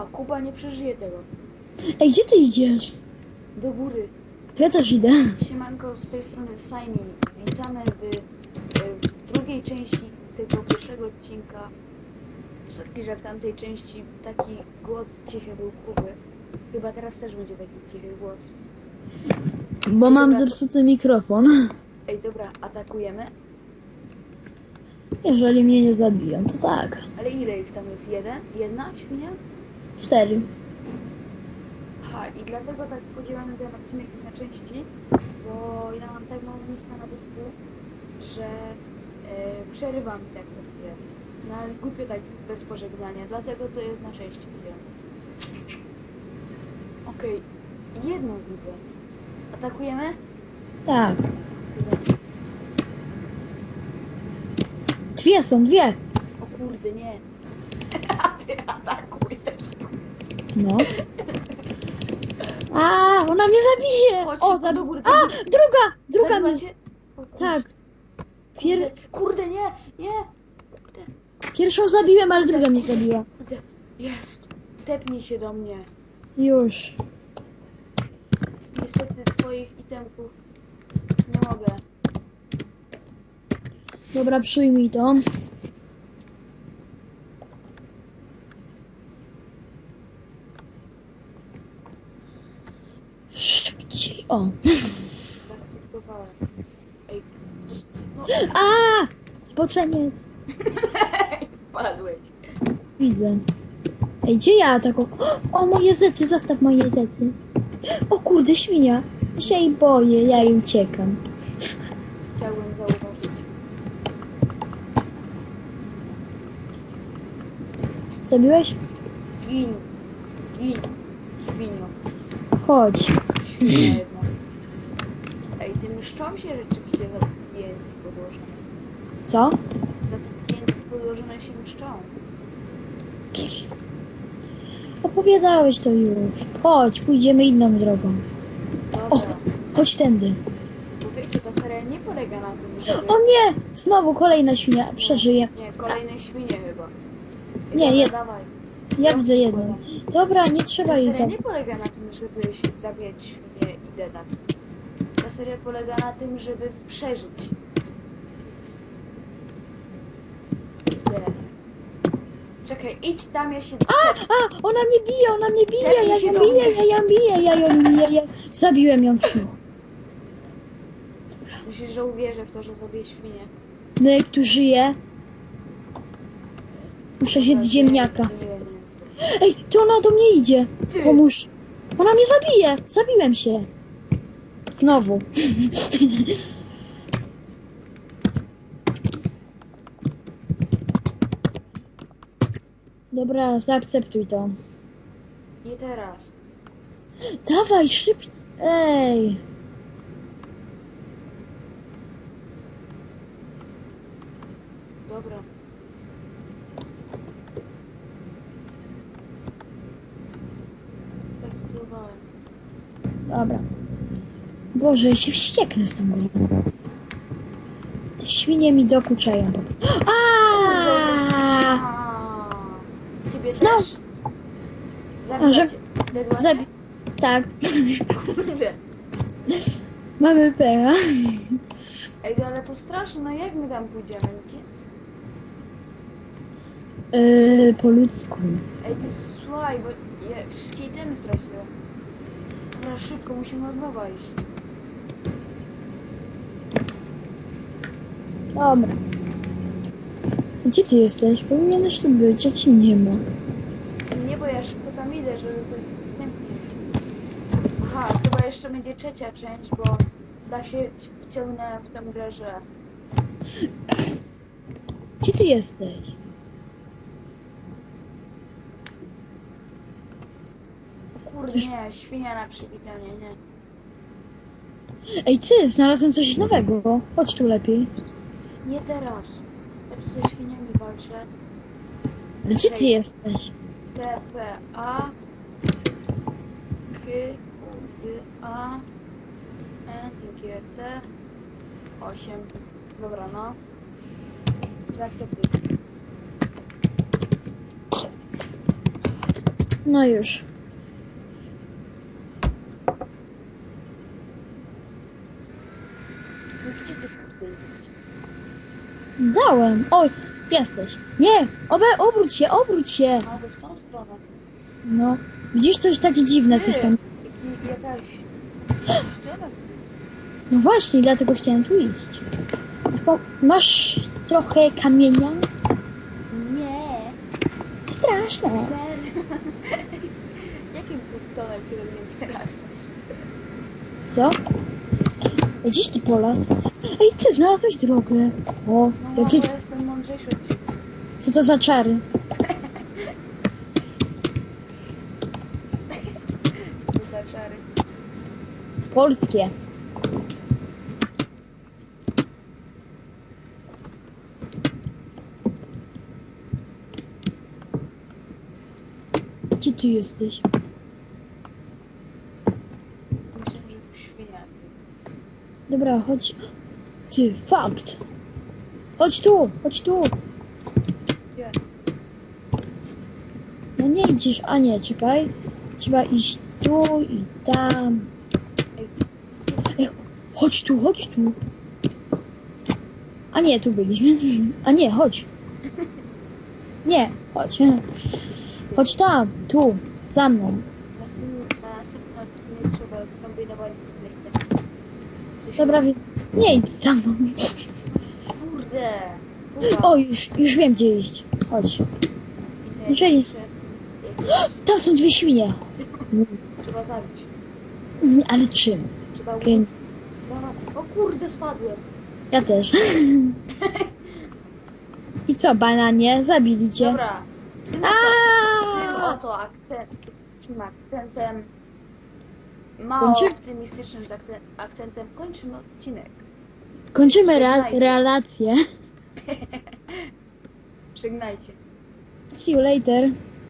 Kuba, Kuba nie przeżyje tego. Ej, gdzie ty idziesz? Do góry. To ja też idę. Siemanko, z tej strony Sajmi. Witamy w, e, w drugiej części tego pierwszego odcinka. Sorki, że w tamtej części taki głos cichy był Kuby. Chyba teraz też będzie taki cichy głos. Bo mam zepsuty mikrofon. Ej, dobra, atakujemy. Jeżeli mnie nie zabiją, to tak. Ale ile ich tam jest? Jeden? Jedna świnia? Cztery. Aha, i dlatego tak podzielamy ten odcinek na części, bo ja mam tak mało miejsca na dysku, że e, przerywam tak co chwilę. No ale głupio tak bez pożegnania, dlatego to jest na części podzielone. Okej, jedną widzę. Atakujemy? Tak. Dwie są, dwie. O kurde, nie. Ty atakujesz. No. A, ona mnie zabije. Chodź O, zabi... do góry, A, druga, druga mnie. cię? O. Tak. Pier... Kurde, kurde, nie, nie. Kurde. Pierwszą zabiłem, ale druga mnie zabiła. Kurde, Jest. Tepnij się do mnie. Już. Niestety twoich itemków nie mogę. Dobra, przyjmij to. Szybciej. O. A! Spoczeniec. padłeś. Widzę. Ej, gdzie ja taką... O, moje zecy, zostaw moje zecy. O kurde, świnia. Ja się jej boję, ja jej uciekam. Chciałbym zauważyć. Zabiłeś? Gin. Gin. Świnio. Chodź. Świnia jedna. Mszczą się rzeczywiście zapiętych podłożone. Co? Zapiętych podłożone się mszczą. Opowiadałeś to już. Chodź, pójdziemy inną drogą. O, Dobra. chodź tędy. Bo wiecie, ta seria nie polega na tym, żeby... O nie! Znowu kolejna świnia. Przeżyje. Nie, kolejne świnie chyba. Nie, Dobra, jed- dawaj. Ja widzę jedną. Dobra, nie trzeba Ta jej seria nie polega na tym, żeby się zabijać świnie i dedać. Seria polega na tym, żeby przeżyć. Więc... Czekaj, idź tam, ja się... A, a, ona mnie bije, ona mnie bije, ja się ją do biję, mnie. ja ją biję, ja ją biję, ja... Zabiłem ją. Myślisz, że uwierzę w to, że zabiję świnię? No jak tu żyje? Muszę się z ziemniaka. Nie, nie jestem. Ej, to ona do mnie idzie. Ty. Pomóż. Ona mnie zabije. Zabiłem się. Znowu. Dobra, zaakceptuj to. Nie teraz. Dawaj, szybciej. Ej. Dobra. Tak spróbowałem. Dobra. Boże, ja się wścieknę z tą grą. Te świnie mi dokuczają. Aaaa! A, Ciebie Znowu. też? Zabiła że- cię. Zabi... Tak, Kurde. mamy pecha. Ej, ale to straszne, no jak my tam pójdziemy? Gdzie? Yy, po ludzku. Ej, ty słuchaj, bo ja wszystkie itemy straciłem. Dobra, szybko, musimy od nowa iść. Dobra. Gdzie ty jesteś? Powinieneś tu być, a ci nie ma. Nie, bo ja szybko tam idę, żeby to. Aha, chyba jeszcze będzie trzecia część, bo tak się wciągnąłem w tę grę, że... Gdzie ty jesteś? Kurde, nie, świnia na przywitanie, nie. Ej, ty, znalazłem coś nowego. Chodź tu lepiej. Nie teraz. Ja tu ze świniami walczę. Ale gdzie ty jesteś? T, P, A K U, D, A N, G, T 8 Dobra, no Zaakceptuj No już. No gdzie ty kurde jesteś? Dałem. Oj, jesteś. Nie, obe, obróć się, obróć się. A to w tą stronę. No. Widzisz coś takie dziwne, coś tam. Jakaś... Ściana? No właśnie, dlatego chciałem tu iść. Tylko masz trochę kamienia? Nie. Straszne. Jakim tonem się wyrażasz? Co? Gdzieś ty polas? Ej, ty znalazłeś drogę. O, No jakie... ja jestem mądrzejszy od ciebie. Co to za czary? Co za czary. Polskie. Gdzie ty jesteś? Myślę, że świnia. Dobra, chodź. Ty, fakt. Chodź tu, chodź tu. No nie idziesz, a nie, czekaj. Trzeba iść tu i tam. Ej, chodź tu, chodź tu. A nie, tu byliśmy. A nie, chodź. Nie, chodź. Chodź tam, tu, za mną. Dobra, wie- nie idź za mną. Kurde. O, już, już wiem gdzie iść. Chodź. Inne jeżeli- jakieś- jakieś Tam są dwie świnie. Trzeba zabić. Ale czym? Trzeba Dobra. O kurde, spadłem. Ja też. I co, bananie? Zabili cię. Dobra. Tym Aaaa! oto akcent, tym akcentem, mało Kończy- optymistycznym z akcentem kończymy odcinek. Kończymy re- relację. Żegnajcie. See you later.